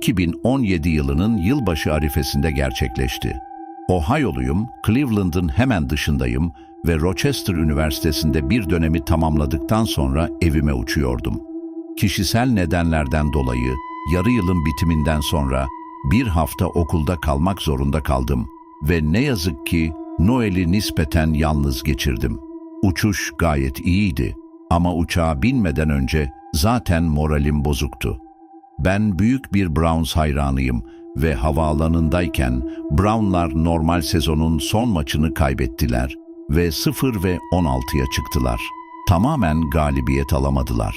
Bu 2017 yılının yılbaşı arifesinde gerçekleşti. Ohio'luyum, Cleveland'ın hemen dışındayım ve Rochester Üniversitesi'nde bir dönemi tamamladıktan sonra evime uçuyordum. Kişisel nedenlerden dolayı yarı yılın bitiminden sonra bir hafta okulda kalmak zorunda kaldım ve ne yazık ki Noel'i nispeten yalnız geçirdim. Uçuş gayet iyiydi ama uçağa binmeden önce zaten moralim bozuktu. Ben büyük bir Browns hayranıyım ve havaalanındayken Brownlar normal sezonun son maçını kaybettiler ve 0 ve 16'ya çıktılar. Tamamen galibiyet alamadılar.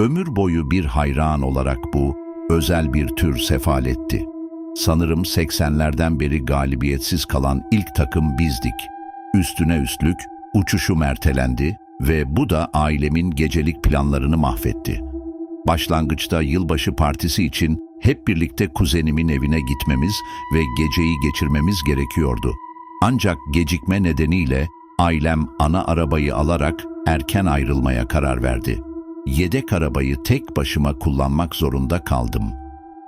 Ömür boyu bir hayran olarak bu özel bir tür sefaletti. Sanırım 80'lerden beri galibiyetsiz kalan ilk takım bizdik. Üstüne üstlük uçuşum ertelendi ve bu da ailemin gecelik planlarını mahvetti. Başlangıçta yılbaşı partisi için hep birlikte kuzenimin evine gitmemiz ve geceyi geçirmemiz gerekiyordu. Ancak gecikme nedeniyle ailem ana arabayı alarak erken ayrılmaya karar verdi. Yedek arabayı tek başıma kullanmak zorunda kaldım.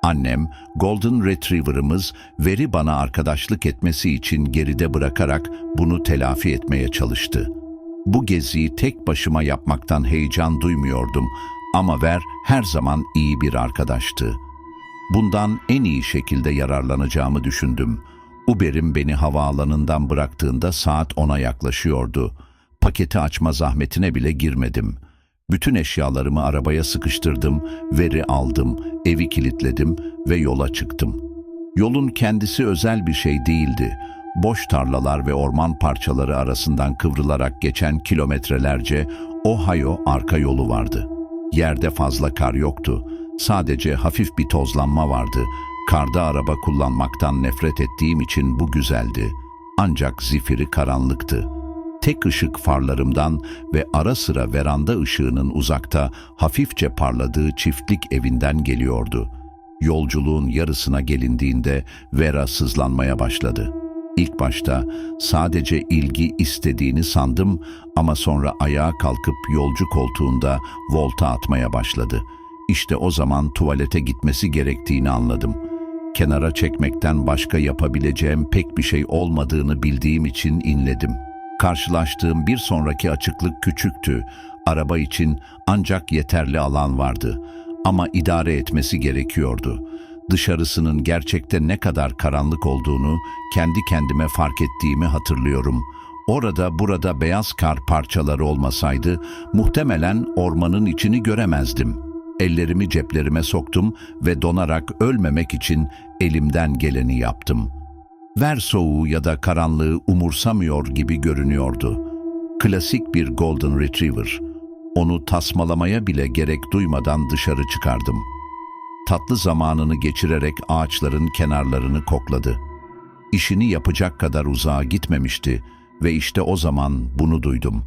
Annem, Golden Retriever'ımız veri bana arkadaşlık etmesi için geride bırakarak bunu telafi etmeye çalıştı. Bu geziyi tek başıma yapmaktan heyecan duymuyordum ama Ver her zaman iyi bir arkadaştı. Bundan en iyi şekilde yararlanacağımı düşündüm. Uber'im beni havaalanından bıraktığında saat 10'a yaklaşıyordu. Paketi açma zahmetine bile girmedim. Bütün eşyalarımı arabaya sıkıştırdım, veri aldım, evi kilitledim ve yola çıktım. Yolun kendisi özel bir şey değildi. Boş tarlalar ve orman parçaları arasından kıvrılarak geçen kilometrelerce Ohio arka yolu vardı. Yerde fazla kar yoktu. Sadece hafif bir tozlanma vardı. Karda araba kullanmaktan nefret ettiğim için bu güzeldi. Ancak zifiri karanlıktı. Tek ışık farlarımdan ve ara sıra veranda ışığının uzakta hafifçe parladığı çiftlik evinden geliyordu. Yolculuğun yarısına gelindiğinde Vera sızlanmaya başladı. İlk başta sadece ilgi istediğini sandım ama sonra ayağa kalkıp yolcu koltuğunda volta atmaya başladı. İşte o zaman tuvalete gitmesi gerektiğini anladım. Kenara çekmekten başka yapabileceğim pek bir şey olmadığını bildiğim için inledim. Karşılaştığım bir sonraki açıklık küçüktü. Araba için ancak yeterli alan vardı. Ama idare etmesi gerekiyordu. Dışarısının gerçekte ne kadar karanlık olduğunu kendi kendime fark ettiğimi hatırlıyorum. Orada burada beyaz kar parçaları olmasaydı muhtemelen ormanın içini göremezdim. Ellerimi ceplerime soktum ve donarak ölmemek için elimden geleni yaptım. Ver soğuğu ya da karanlığı umursamıyor gibi görünüyordu. Klasik bir Golden Retriever. Onu tasmalamaya bile gerek duymadan dışarı çıkardım.'' Tatlı zamanını geçirerek ağaçların kenarlarını kokladı. İşini yapacak kadar uzağa gitmemişti ve işte o zaman bunu duydum.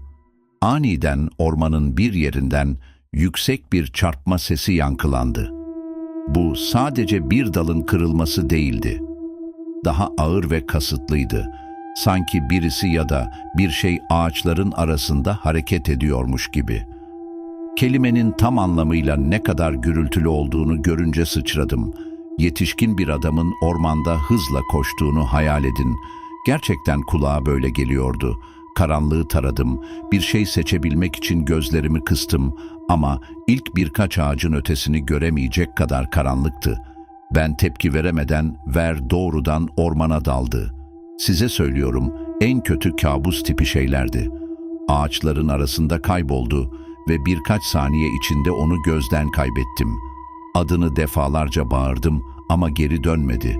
Aniden ormanın bir yerinden yüksek bir çarpma sesi yankılandı. Bu sadece bir dalın kırılması değildi. Daha ağır ve kasıtlıydı. Sanki birisi ya da bir şey ağaçların arasında hareket ediyormuş gibi.'' Kelimenin tam anlamıyla ne kadar gürültülü olduğunu görünce sıçradım. Yetişkin bir adamın ormanda hızla koştuğunu hayal edin. Gerçekten kulağa böyle geliyordu. Karanlığı taradım, bir şey seçebilmek için gözlerimi kıstım ama ilk birkaç ağacın ötesini göremeyecek kadar karanlıktı. Ben tepki veremeden Ver doğrudan ormana daldı. Size söylüyorum, en kötü kabus tipi şeylerdi. Ağaçların arasında kayboldu ve birkaç saniye içinde onu gözden kaybettim. Adını defalarca bağırdım ama geri dönmedi.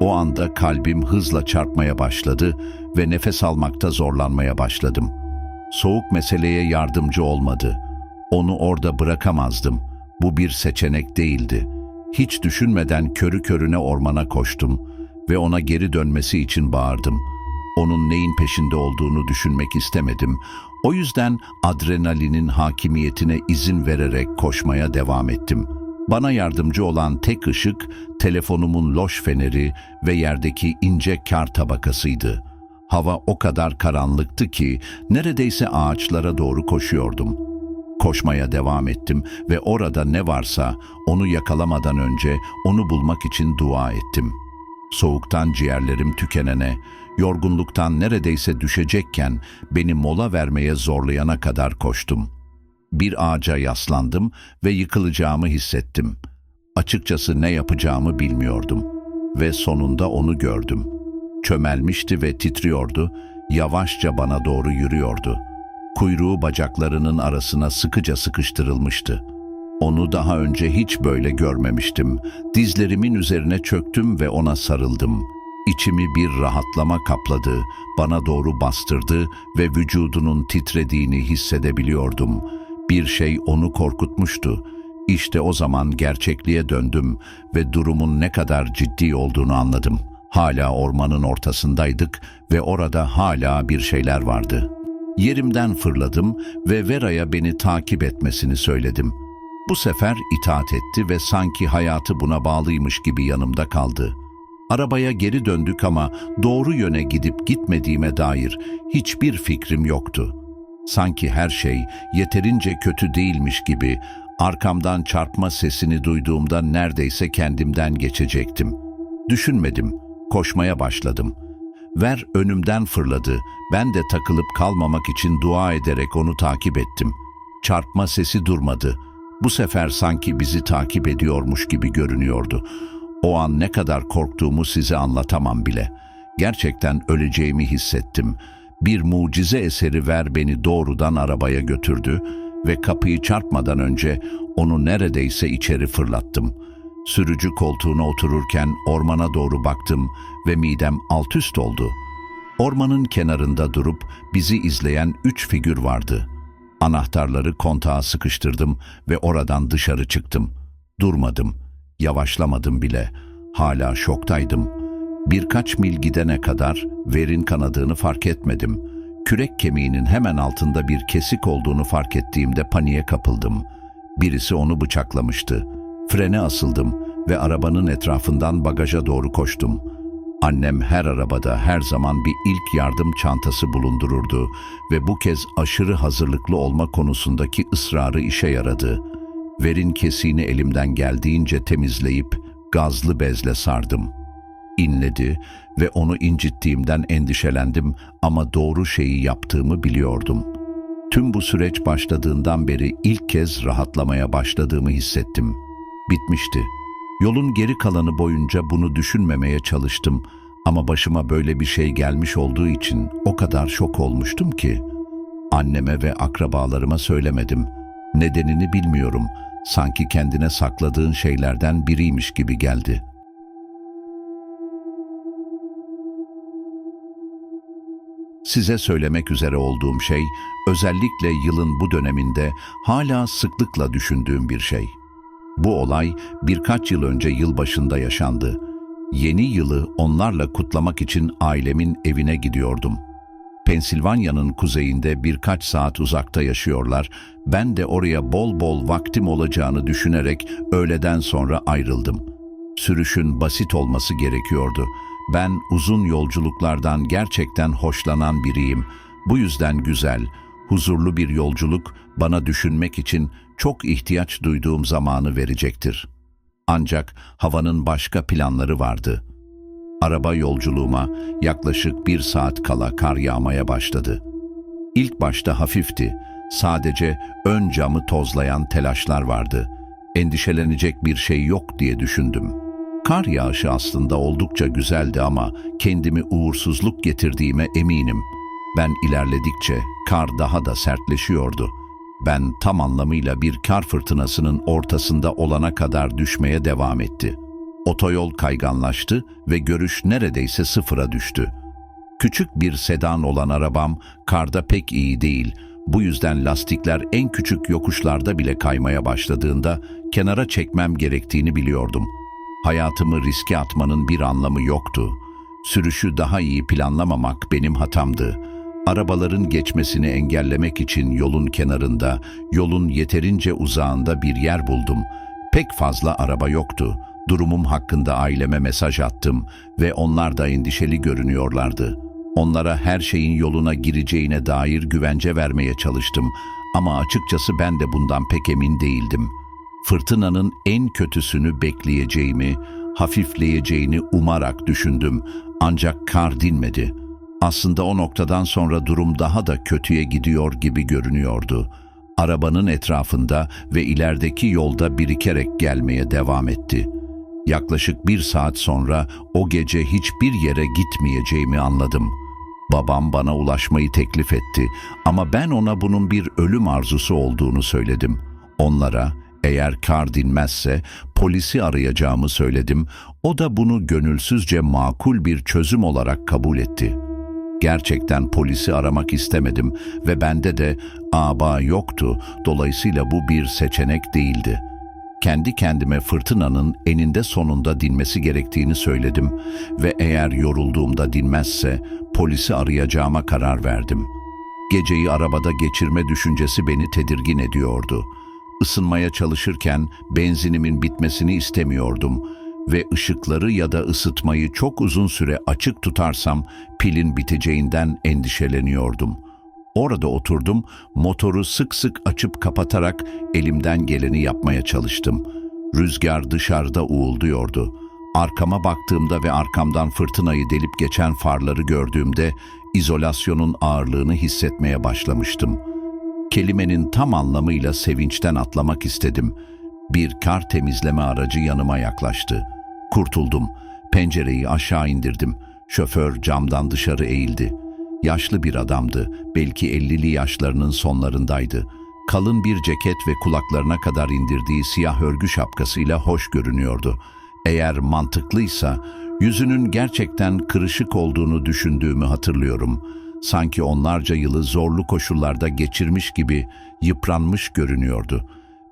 O anda kalbim hızla çarpmaya başladı ve nefes almakta zorlanmaya başladım. Soğuk meseleye yardımcı olmadı. Onu orada bırakamazdım. Bu bir seçenek değildi. Hiç düşünmeden körü körüne ormana koştum ve ona geri dönmesi için bağırdım. Onun neyin peşinde olduğunu düşünmek istemedim. O yüzden adrenalinin hakimiyetine izin vererek koşmaya devam ettim. Bana yardımcı olan tek ışık telefonumun loş feneri ve yerdeki ince kar tabakasıydı. Hava o kadar karanlıktı ki neredeyse ağaçlara doğru koşuyordum. Koşmaya devam ettim ve orada ne varsa onu yakalamadan önce onu bulmak için dua ettim. Soğuktan ciğerlerim tükenene, yorgunluktan neredeyse düşecekken beni mola vermeye zorlayana kadar koştum. Bir ağaca yaslandım ve yıkılacağımı hissettim. Açıkçası ne yapacağımı bilmiyordum ve sonunda onu gördüm. Çömelmişti ve titriyordu, yavaşça bana doğru yürüyordu. Kuyruğu bacaklarının arasına sıkıca sıkıştırılmıştı. Onu daha önce hiç böyle görmemiştim. Dizlerimin üzerine çöktüm ve ona sarıldım. İçimi bir rahatlama kapladı, bana doğru bastırdı ve vücudunun titrediğini hissedebiliyordum. Bir şey onu korkutmuştu. İşte o zaman gerçekliğe döndüm ve durumun ne kadar ciddi olduğunu anladım. Hala ormanın ortasındaydık ve orada hala bir şeyler vardı. Yerimden fırladım ve Vera'ya beni takip etmesini söyledim. Bu sefer itaat etti ve sanki hayatı buna bağlıymış gibi yanımda kaldı. Arabaya geri döndük ama doğru yöne gidip gitmediğime dair hiçbir fikrim yoktu. Sanki her şey yeterince kötü değilmiş gibi arkamdan çarpma sesini duyduğumda neredeyse kendimden geçecektim. Düşünmedim, koşmaya başladım. Ver önümden fırladı. Ben de takılıp kalmamak için dua ederek onu takip ettim. Çarpma sesi durmadı. Bu sefer sanki bizi takip ediyormuş gibi görünüyordu. O an ne kadar korktuğumu size anlatamam bile. Gerçekten öleceğimi hissettim. Bir mucize eseri ver beni doğrudan arabaya götürdü ve kapıyı çarpmadan önce onu neredeyse içeri fırlattım. Sürücü koltuğuna otururken ormana doğru baktım ve midem alt üst oldu. Ormanın kenarında durup bizi izleyen üç figür vardı. Anahtarları kontağa sıkıştırdım ve oradan dışarı çıktım. Durmadım, yavaşlamadım bile. Hala şoktaydım. Birkaç mil gidene kadar verin kanadığını fark etmedim. Kürek kemiğinin hemen altında bir kesik olduğunu fark ettiğimde paniğe kapıldım. Birisi onu bıçaklamıştı. Frene asıldım ve arabanın etrafından bagaja doğru koştum. Annem her arabada her zaman bir ilk yardım çantası bulundururdu ve bu kez aşırı hazırlıklı olma konusundaki ısrarı işe yaradı. Verin kesiğini elimden geldiğince temizleyip gazlı bezle sardım. İnledi ve onu incittiğimden endişelendim ama doğru şeyi yaptığımı biliyordum. Tüm bu süreç başladığından beri ilk kez rahatlamaya başladığımı hissettim. Bitmişti. Yolun geri kalanı boyunca bunu düşünmemeye çalıştım ama başıma böyle bir şey gelmiş olduğu için o kadar şok olmuştum ki anneme ve akrabalarıma söylemedim. Nedenini bilmiyorum. Sanki kendine sakladığın şeylerden biriymiş gibi geldi. Size söylemek üzere olduğum şey, özellikle yılın bu döneminde hala sıklıkla düşündüğüm bir şey. Bu olay birkaç yıl önce yılbaşında yaşandı. Yeni yılı onlarla kutlamak için ailemin evine gidiyordum. Pensilvanya'nın kuzeyinde birkaç saat uzakta yaşıyorlar. Ben de oraya bol bol vaktim olacağını düşünerek öğleden sonra ayrıldım. Sürüşün basit olması gerekiyordu. Ben uzun yolculuklardan gerçekten hoşlanan biriyim. Bu yüzden güzel, huzurlu bir yolculuk bana düşünmek için çok ihtiyaç duyduğum zamanı verecektir. Ancak havanın başka planları vardı. Araba yolculuğuma yaklaşık bir saat kala kar yağmaya başladı. İlk başta hafifti, sadece ön camı tozlayan telaşlar vardı. Endişelenecek bir şey yok diye düşündüm. Kar yağışı aslında oldukça güzeldi ama kendimi uğursuzluk getirdiğime eminim. Ben ilerledikçe kar daha da sertleşiyordu. Ben tam anlamıyla bir kar fırtınasının ortasında olana kadar düşmeye devam etti. Otoyol kayganlaştı ve görüş neredeyse sıfıra düştü. Küçük bir sedan olan arabam karda pek iyi değil. Bu yüzden lastikler en küçük yokuşlarda bile kaymaya başladığında kenara çekmem gerektiğini biliyordum. Hayatımı riske atmanın bir anlamı yoktu. Sürüşü daha iyi planlamamak benim hatamdı. Arabaların geçmesini engellemek için yolun kenarında, yolun yeterince uzağında bir yer buldum. Pek fazla araba yoktu. Durumum hakkında aileme mesaj attım ve onlar da endişeli görünüyorlardı. Onlara her şeyin yoluna gireceğine dair güvence vermeye çalıştım Ama açıkçası ben de bundan pek emin değildim. Fırtınanın en kötüsünü bekleyeceğimi, hafifleyeceğini umarak düşündüm. Ancak kar dinmedi. Aslında o noktadan sonra durum daha da kötüye gidiyor gibi görünüyordu. Arabanın etrafında ve ilerideki yolda birikerek gelmeye devam etti. Yaklaşık bir saat sonra o gece hiçbir yere gitmeyeceğimi anladım. Babam bana ulaşmayı teklif etti ama ben ona bunun bir ölüm arzusu olduğunu söyledim. Onlara eğer kar dinmezse polisi arayacağımı söyledim. O da bunu gönülsüzce makul bir çözüm olarak kabul etti. Gerçekten polisi aramak istemedim ve bende de aba yoktu. Dolayısıyla bu bir seçenek değildi. Kendi kendime fırtınanın eninde sonunda dinmesi gerektiğini söyledim ve eğer yorulduğumda dinmezse polisi arayacağıma karar verdim. Geceyi arabada geçirme düşüncesi beni tedirgin ediyordu. Isınmaya çalışırken benzinimin bitmesini istemiyordum ve ışıkları ya da ısıtmayı çok uzun süre açık tutarsam pilin biteceğinden endişeleniyordum. Orada oturdum, motoru sık sık açıp kapatarak elimden geleni yapmaya çalıştım. Rüzgar dışarıda uğulduyordu. Arkama baktığımda ve arkamdan fırtınayı delip geçen farları gördüğümde izolasyonun ağırlığını hissetmeye başlamıştım. Kelimenin tam anlamıyla sevinçten atlamak istedim. Bir kar temizleme aracı yanıma yaklaştı. Kurtuldum. Pencereyi aşağı indirdim. Şoför camdan dışarı eğildi. Yaşlı bir adamdı. Belki ellili yaşlarının sonlarındaydı. Kalın bir ceket ve kulaklarına kadar indirdiği siyah örgü şapkasıyla hoş görünüyordu. Eğer mantıklıysa yüzünün gerçekten kırışık olduğunu düşündüğümü hatırlıyorum. Sanki onlarca yılı zorlu koşullarda geçirmiş gibi yıpranmış görünüyordu.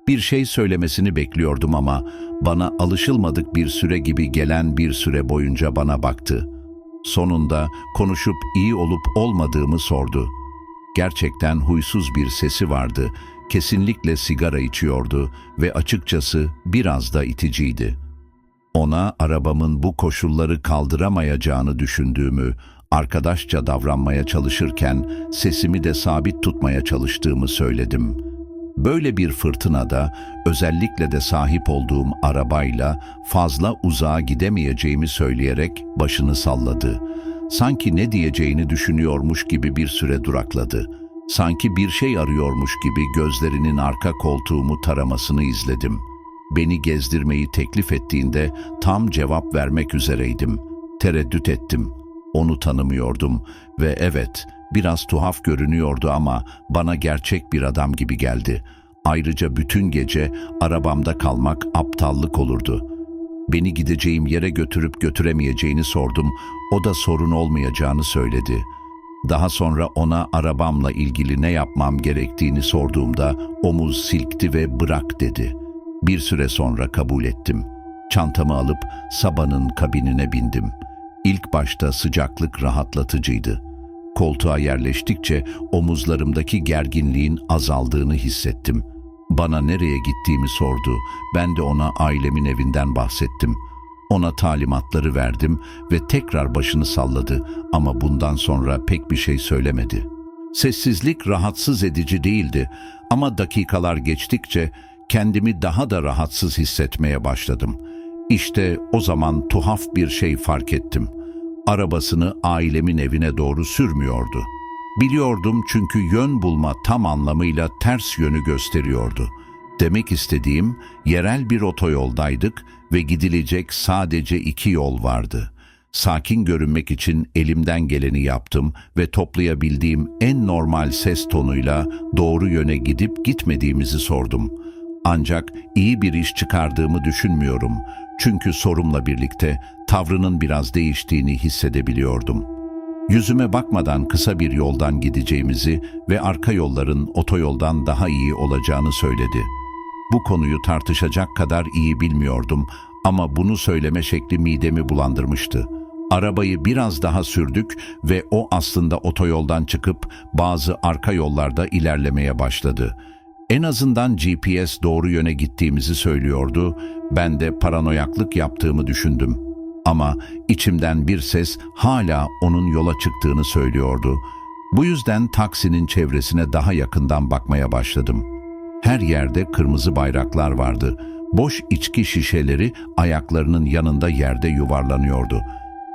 Bir şey söylemesini bekliyordum ama bana alışılmadık bir süre gibi gelen bir süre boyunca bana baktı. Sonunda konuşup iyi olup olmadığımı sordu. Gerçekten huysuz bir sesi vardı. Kesinlikle sigara içiyordu ve açıkçası biraz da iticiydi. Ona arabamın bu koşulları kaldıramayacağını düşündüğümü, arkadaşça davranmaya çalışırken sesimi de sabit tutmaya çalıştığımı söyledim. Böyle bir fırtınada özellikle de sahip olduğum arabayla fazla uzağa gidemeyeceğimi söyleyerek başını salladı. Sanki ne diyeceğini düşünüyormuş gibi bir süre durakladı. Sanki bir şey arıyormuş gibi gözlerinin arka koltuğumu taramasını izledim. Beni gezdirmeyi teklif ettiğinde tam cevap vermek üzereydim. Tereddüt ettim. Onu tanımıyordum ve evet, biraz tuhaf görünüyordu ama bana gerçek bir adam gibi geldi. Ayrıca bütün gece arabamda kalmak aptallık olurdu. Beni gideceğim yere götürüp götüremeyeceğini sordum. O da sorun olmayacağını söyledi. Daha sonra ona arabamla ilgili ne yapmam gerektiğini sorduğumda omuz silkti ve bırak dedi. Bir süre sonra kabul ettim. Çantamı alıp Sabah'ın kabinine bindim. İlk başta sıcaklık rahatlatıcıydı. Koltuğa yerleştikçe omuzlarımdaki gerginliğin azaldığını hissettim. Bana nereye gittiğimi sordu. Ben de ona ailemin evinden bahsettim. Ona talimatları verdim ve tekrar başını salladı ama bundan sonra pek bir şey söylemedi. Sessizlik rahatsız edici değildi ama dakikalar geçtikçe kendimi daha da rahatsız hissetmeye başladım. İşte o zaman tuhaf bir şey fark ettim. Arabasını ailemin evine doğru sürmüyordu. Biliyordum çünkü yön bulma tam anlamıyla ters yönü gösteriyordu. Demek istediğim yerel bir otoyoldaydık ve gidilecek sadece iki yol vardı. Sakin görünmek için elimden geleni yaptım ve toplayabildiğim en normal ses tonuyla doğru yöne gidip gitmediğimizi sordum. Ancak iyi bir iş çıkardığımı düşünmüyorum. Çünkü sorumla birlikte tavrının biraz değiştiğini hissedebiliyordum. Yüzüme bakmadan kısa bir yoldan gideceğimizi ve arka yolların otoyoldan daha iyi olacağını söyledi. Bu konuyu tartışacak kadar iyi bilmiyordum ama bunu söyleme şekli midemi bulandırmıştı. Arabayı biraz daha sürdük ve o aslında otoyoldan çıkıp bazı arka yollarda ilerlemeye başladı. En azından GPS doğru yöne gittiğimizi söylüyordu. Ben de paranoyaklık yaptığımı düşündüm. Ama içimden bir ses hala onun yola çıktığını söylüyordu. Bu yüzden taksinin çevresine daha yakından bakmaya başladım. Her yerde kırmızı bayraklar vardı. Boş içki şişeleri ayaklarının yanında yerde yuvarlanıyordu.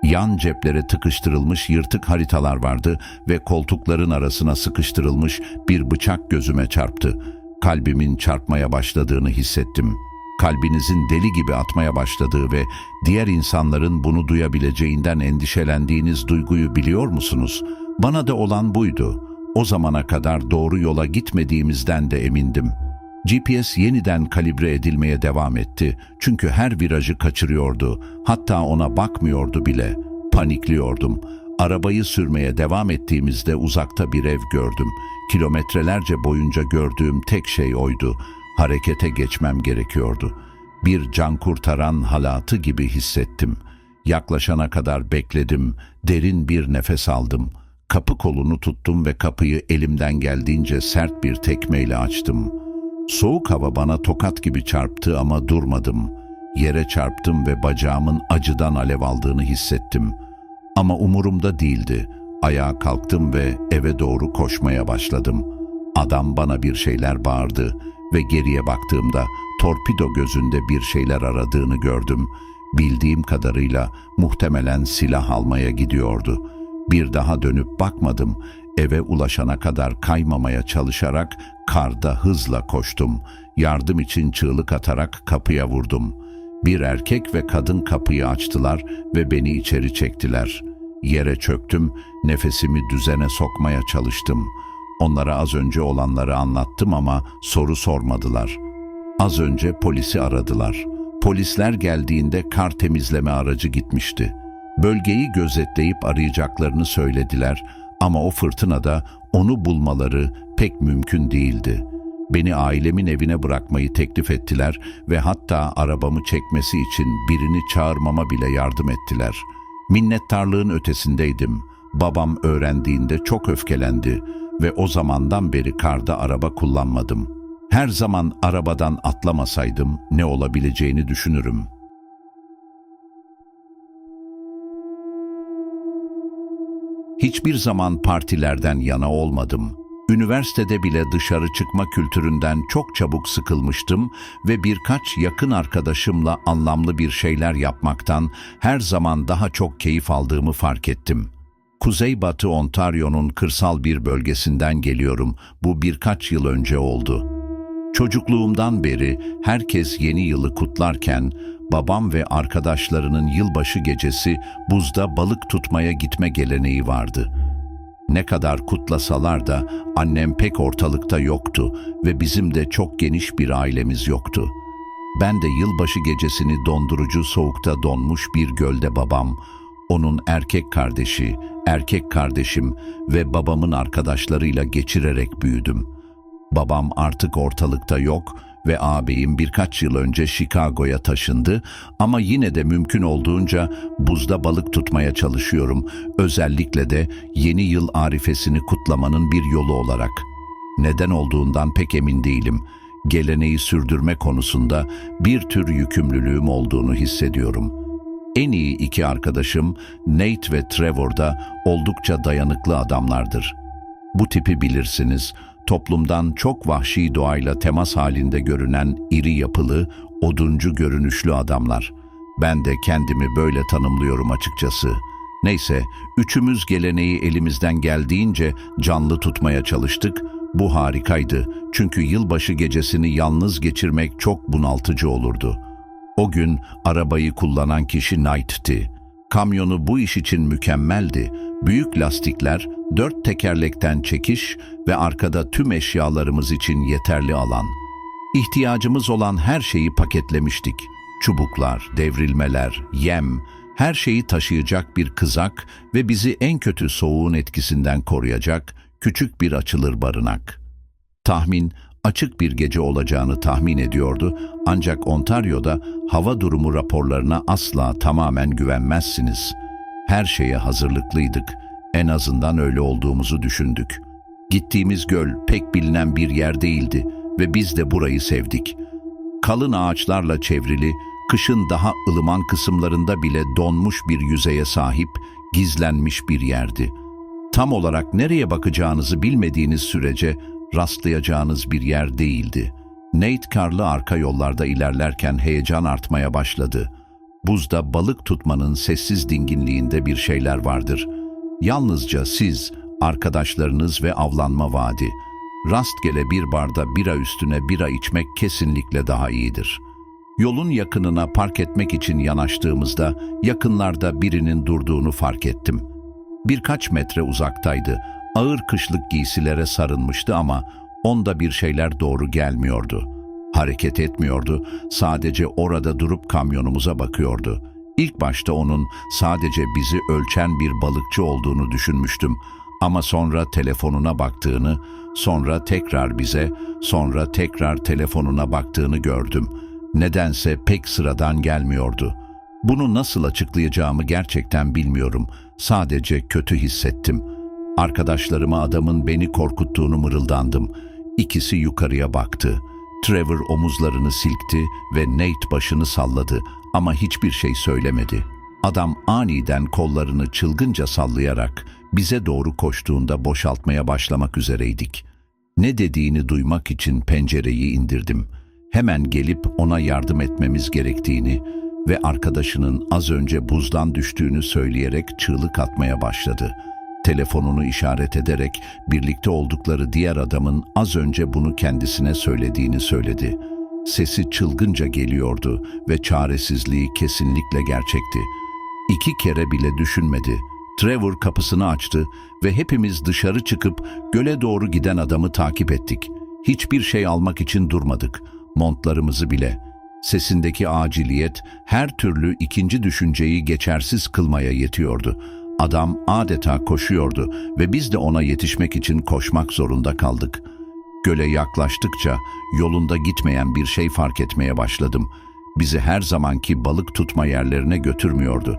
Yan ceplere tıkıştırılmış yırtık haritalar vardı ve koltukların arasına sıkıştırılmış bir bıçak gözüme çarptı. Kalbimin çarpmaya başladığını hissettim. Kalbinizin deli gibi atmaya başladığı ve diğer insanların bunu duyabileceğinden endişelendiğiniz duyguyu biliyor musunuz? Bana da olan buydu. O zamana kadar doğru yola gitmediğimizden de emindim. GPS yeniden kalibre edilmeye devam etti. Çünkü her virajı kaçırıyordu. Hatta ona bakmıyordu bile. Panikliyordum. Arabayı sürmeye devam ettiğimizde uzakta bir ev gördüm. Kilometrelerce boyunca gördüğüm tek şey oydu. Harekete geçmem gerekiyordu. Bir can kurtaran halatı gibi hissettim. Yaklaşana kadar bekledim. Derin bir nefes aldım. Kapı kolunu tuttum ve kapıyı elimden geldiğince sert bir tekmeyle açtım. Soğuk hava bana tokat gibi çarptı ama durmadım. Yere çarptım ve bacağımın acıdan alev aldığını hissettim. Ama umurumda değildi. Ayağa kalktım ve eve doğru koşmaya başladım. Adam bana bir şeyler bağırdı ve geriye baktığımda torpido gözünde bir şeyler aradığını gördüm. Bildiğim kadarıyla muhtemelen silah almaya gidiyordu. Bir daha dönüp bakmadım. Eve ulaşana kadar kaymamaya çalışarak karda hızla koştum. Yardım için çığlık atarak kapıya vurdum. Bir erkek ve kadın kapıyı açtılar ve beni içeri çektiler. Yere çöktüm, nefesimi düzene sokmaya çalıştım. Onlara az önce olanları anlattım ama soru sormadılar. Az önce polisi aradılar. Polisler geldiğinde kar temizleme aracı gitmişti. Bölgeyi gözetleyip arayacaklarını söylediler ama o fırtınada onu bulmaları pek mümkün değildi. Beni ailemin evine bırakmayı teklif ettiler ve hatta arabamı çekmesi için birini çağırmama bile yardım ettiler. Minnettarlığın ötesindeydim. Babam öğrendiğinde çok öfkelendi ve o zamandan beri karda araba kullanmadım. Her zaman arabadan atlamasaydım ne olabileceğini düşünürüm. Hiçbir zaman partilerden yana olmadım. Üniversitede bile dışarı çıkma kültüründen çok çabuk sıkılmıştım ve birkaç yakın arkadaşımla anlamlı bir şeyler yapmaktan her zaman daha çok keyif aldığımı fark ettim. Kuzeybatı Ontario'nun kırsal bir bölgesinden geliyorum. Bu birkaç yıl önce oldu. Çocukluğumdan beri herkes yeni yılı kutlarken babam ve arkadaşlarının yılbaşı gecesi buzda balık tutmaya gitme geleneği vardı. Ne kadar kutlasalar da annem pek ortalıkta yoktu ve bizim de çok geniş bir ailemiz yoktu. Ben de yılbaşı gecesini dondurucu soğukta donmuş bir gölde babam, onun erkek kardeşi, erkek kardeşim ve babamın arkadaşlarıyla geçirerek büyüdüm. Babam artık ortalıkta yok ve ağabeyim birkaç yıl önce Chicago'ya taşındı ama yine de mümkün olduğunca buzda balık tutmaya çalışıyorum. Özellikle de yeni yıl arifesini kutlamanın bir yolu olarak. Neden olduğundan pek emin değilim. Geleneği sürdürme konusunda bir tür yükümlülüğüm olduğunu hissediyorum. En iyi iki arkadaşım Nate ve Trevor da oldukça dayanıklı adamlardır. Bu tipi bilirsiniz toplumdan çok vahşi doğayla temas halinde görünen iri yapılı, oduncu görünüşlü adamlar. Ben de kendimi böyle tanımlıyorum açıkçası. Neyse, üçümüz geleneği elimizden geldiğince canlı tutmaya çalıştık. Bu harikaydı çünkü yılbaşı gecesini yalnız geçirmek çok bunaltıcı olurdu. O gün arabayı kullanan kişi Knight'ti. Kamyonu bu iş için mükemmeldi. Büyük lastikler, dört tekerlekten çekiş ve arkada tüm eşyalarımız için yeterli alan. İhtiyacımız olan her şeyi paketlemiştik. Çubuklar, devrilmeler, yem, her şeyi taşıyacak bir kızak ve bizi en kötü soğuğun etkisinden koruyacak küçük bir açılır barınak. Tahmin açık bir gece olacağını tahmin ediyordu ancak Ontario'da hava durumu raporlarına asla tamamen güvenmezsiniz. Her şeye hazırlıklıydık. En azından öyle olduğumuzu düşündük. Gittiğimiz göl pek bilinen bir yer değildi ve biz de burayı sevdik. Kalın ağaçlarla çevrili, kışın daha ılıman kısımlarında bile donmuş bir yüzeye sahip, gizlenmiş bir yerdi. tam olarak nereye bakacağınızı bilmediğiniz sürece rastlayacağınız bir yer değildi. Nate karlı arka yollarda ilerlerken heyecan artmaya başladı. Buzda balık tutmanın sessiz dinginliğinde bir şeyler vardır. Yalnızca siz, arkadaşlarınız ve avlanma vaadi. Rastgele bir barda bira üstüne bira içmek kesinlikle daha iyidir. Yolun yakınına park etmek için yanaştığımızda yakınlarda birinin durduğunu fark ettim. Birkaç metre uzaktaydı. Ağır kışlık giysilere sarılmıştı ama onda bir şeyler doğru gelmiyordu. Hareket etmiyordu, sadece orada durup kamyonumuza bakıyordu. İlk başta onun sadece bizi ölçen bir balıkçı olduğunu düşünmüştüm. Ama sonra telefonuna baktığını, sonra tekrar bize, sonra tekrar telefonuna baktığını gördüm. Nedense pek sıradan gelmiyordu. Bunu nasıl açıklayacağımı gerçekten bilmiyorum. Sadece kötü hissettim. Arkadaşlarıma adamın beni korkuttuğunu mırıldandım. İkisi yukarıya baktı. Trevor omuzlarını silkti ve Nate başını salladı ama hiçbir şey söylemedi. Adam aniden kollarını çılgınca sallayarak bize doğru koştuğunda boşaltmaya başlamak üzereydik. Ne dediğini duymak için pencereyi indirdim. Hemen gelip ona yardım etmemiz gerektiğini ve arkadaşının az önce buzdan düştüğünü söyleyerek çığlık atmaya başladı. Telefonunu işaret ederek birlikte oldukları diğer adamın az önce bunu kendisine söylediğini söyledi. Sesi çılgınca geliyordu ve çaresizliği kesinlikle gerçekti. İki kere bile düşünmedi. Trevor kapısını açtı ve hepimiz dışarı çıkıp göle doğru giden adamı takip ettik. Hiçbir şey almak için durmadık. Montlarımızı bile. Sesindeki aciliyet her türlü ikinci düşünceyi geçersiz kılmaya yetiyordu. Adam adeta koşuyordu ve biz de ona yetişmek için koşmak zorunda kaldık. Göle yaklaştıkça yolunda gitmeyen bir şey fark etmeye başladım. Bizi her zamanki balık tutma yerlerine götürmüyordu.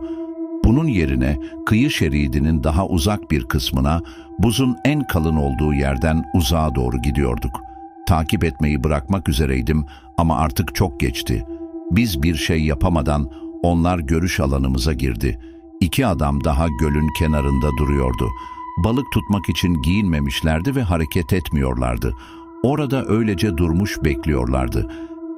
Bunun yerine kıyı şeridinin daha uzak bir kısmına, buzun en kalın olduğu yerden uzağa doğru gidiyorduk. Takip etmeyi bırakmak üzereydim ama artık çok geçti. Biz bir şey yapamadan onlar görüş alanımıza girdi. İki adam daha gölün kenarında duruyordu. Balık tutmak için giyinmemişlerdi ve hareket etmiyorlardı. Orada öylece durmuş bekliyorlardı.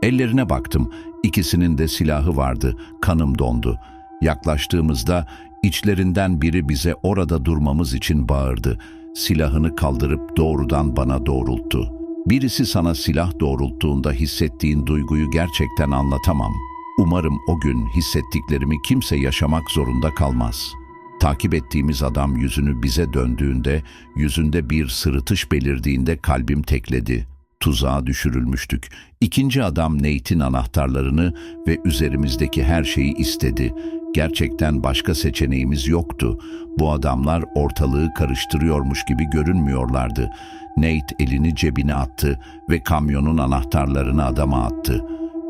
Ellerine baktım. İkisinin de silahı vardı. Kanım dondu. Yaklaştığımızda içlerinden biri bize orada durmamız için bağırdı. Silahını kaldırıp doğrudan bana doğrulttu. Birisi sana silah doğrulttuğunda hissettiğin duyguyu gerçekten anlatamam. Umarım o gün hissettiklerimi kimse yaşamak zorunda kalmaz. Takip ettiğimiz adam yüzünü bize döndüğünde, yüzünde bir sırıtış belirdiğinde kalbim tekledi. Tuzağa düşürülmüştük. İkinci adam Nate'in anahtarlarını ve üzerimizdeki her şeyi istedi. Gerçekten başka seçeneğimiz yoktu. Bu adamlar ortalığı karıştırıyormuş gibi görünmüyorlardı. Nate elini cebine attı ve kamyonun anahtarlarını adama attı.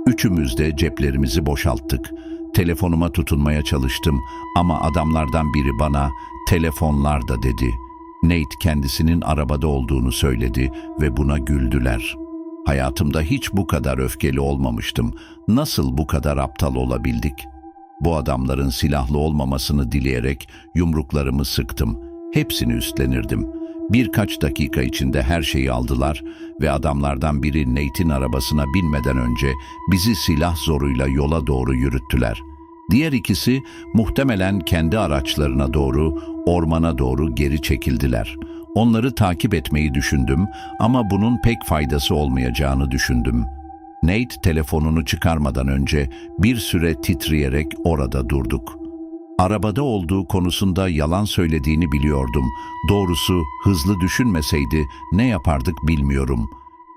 Üçümüz de ceplerimizi boşalttık. Telefonuma tutunmaya çalıştım ama adamlardan biri bana telefonlar da dedi. Nate kendisinin arabada olduğunu söyledi ve buna güldüler. Hayatımda hiç bu kadar öfkeli olmamıştım. Nasıl bu kadar aptal olabildik? Bu adamların silahlı olmamasını dileyerek yumruklarımı sıktım. Hepsini üstlenirdim. Birkaç dakika içinde her şeyi aldılar ve adamlardan biri Nate'in arabasına binmeden önce bizi silah zoruyla yola doğru yürüttüler. Diğer ikisi muhtemelen kendi araçlarına doğru, ormana doğru geri çekildiler. Onları takip etmeyi düşündüm ama bunun pek faydası olmayacağını düşündüm. Nate telefonunu çıkarmadan önce bir süre titreyerek orada durduk. Arabada olduğu konusunda yalan söylediğini biliyordum. Doğrusu hızlı düşünmeseydi ne yapardık bilmiyorum.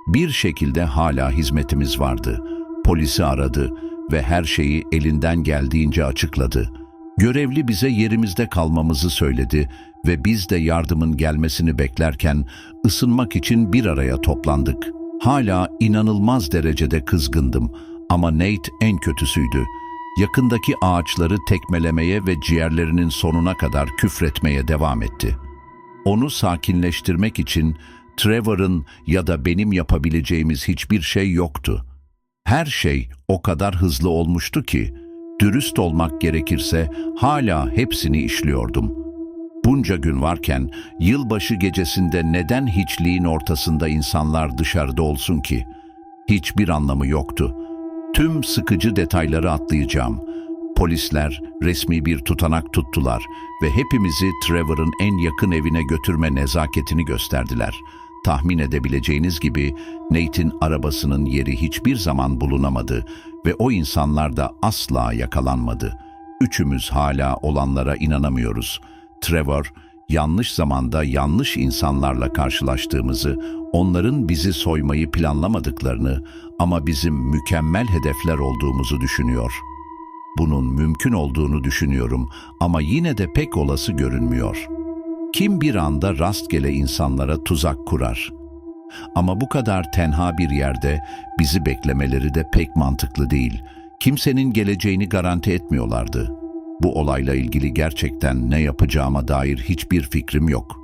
Bir şekilde hala hizmetimiz vardı. Polisi aradı ve her şeyi elinden geldiğince açıkladı. Görevli bize yerimizde kalmamızı söyledi ve biz de yardımın gelmesini beklerken ısınmak için bir araya toplandık. Hala inanılmaz derecede kızgındım ama Nate en kötüsüydü. Yakındaki ağaçları tekmelemeye ve ciğerlerinin sonuna kadar küfretmeye devam etti. Onu sakinleştirmek için Trevor'ın ya da benim yapabileceğimiz hiçbir şey yoktu. Her şey o kadar hızlı olmuştu ki, dürüst olmak gerekirse hala hepsini işliyordum. Bunca gün varken yılbaşı gecesinde neden hiçliğin ortasında insanlar dışarıda olsun ki? Hiçbir anlamı yoktu. Tüm sıkıcı detayları atlayacağım. Polisler resmi bir tutanak tuttular ve hepimizi Trevor'ın en yakın evine götürme nezaketini gösterdiler. Tahmin edebileceğiniz gibi Nate'in arabasının yeri hiçbir zaman bulunamadı ve o insanlar da asla yakalanmadı. Üçümüz hala olanlara inanamıyoruz. Trevor, yanlış zamanda yanlış insanlarla karşılaştığımızı, onların bizi soymayı planlamadıklarını ama bizim mükemmel hedefler olduğumuzu düşünüyor. Bunun mümkün olduğunu düşünüyorum ama yine de pek olası görünmüyor. Kim bir anda rastgele insanlara tuzak kurar? Ama bu kadar tenha bir yerde bizi beklemeleri de pek mantıklı değil. Kimsenin geleceğini garanti etmiyorlardı. Bu olayla ilgili gerçekten ne yapacağıma dair hiçbir fikrim yok.